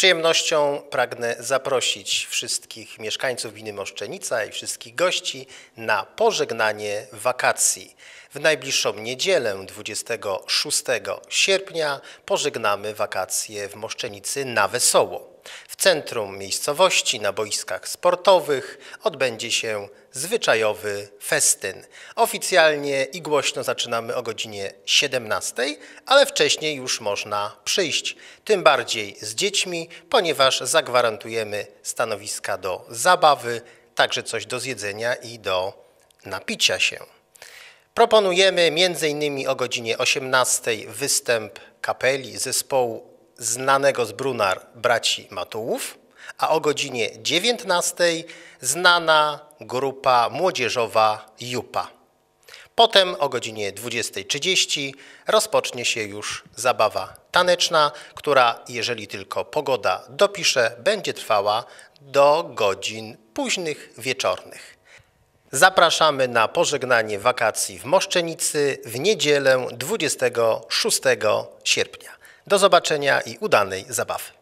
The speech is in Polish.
przyjemnością pragnę zaprosić wszystkich mieszkańców gminy Moszczenica i wszystkich gości na pożegnanie wakacji. W najbliższą niedzielę 26 sierpnia pożegnamy wakacje w Moszczenicy na wesoło. W centrum miejscowości, na boiskach sportowych odbędzie się zwyczajowy festyn. Oficjalnie i głośno zaczynamy o godzinie 17, ale wcześniej już można przyjść. Tym bardziej z dziećmi, ponieważ zagwarantujemy stanowiska do zabawy, także coś do zjedzenia i do napicia się. Proponujemy m.in. o godzinie 18 występ kapeli zespołu znanego z Brunar braci Matułów, a o godzinie 19 znana grupa młodzieżowa Jupa. Potem o godzinie 20.30 rozpocznie się już zabawa taneczna, która, jeżeli tylko pogoda dopisze, będzie trwała do godzin późnych wieczornych. Zapraszamy na pożegnanie wakacji w Moszczenicy w niedzielę 26 sierpnia. Do zobaczenia i udanej zabawy.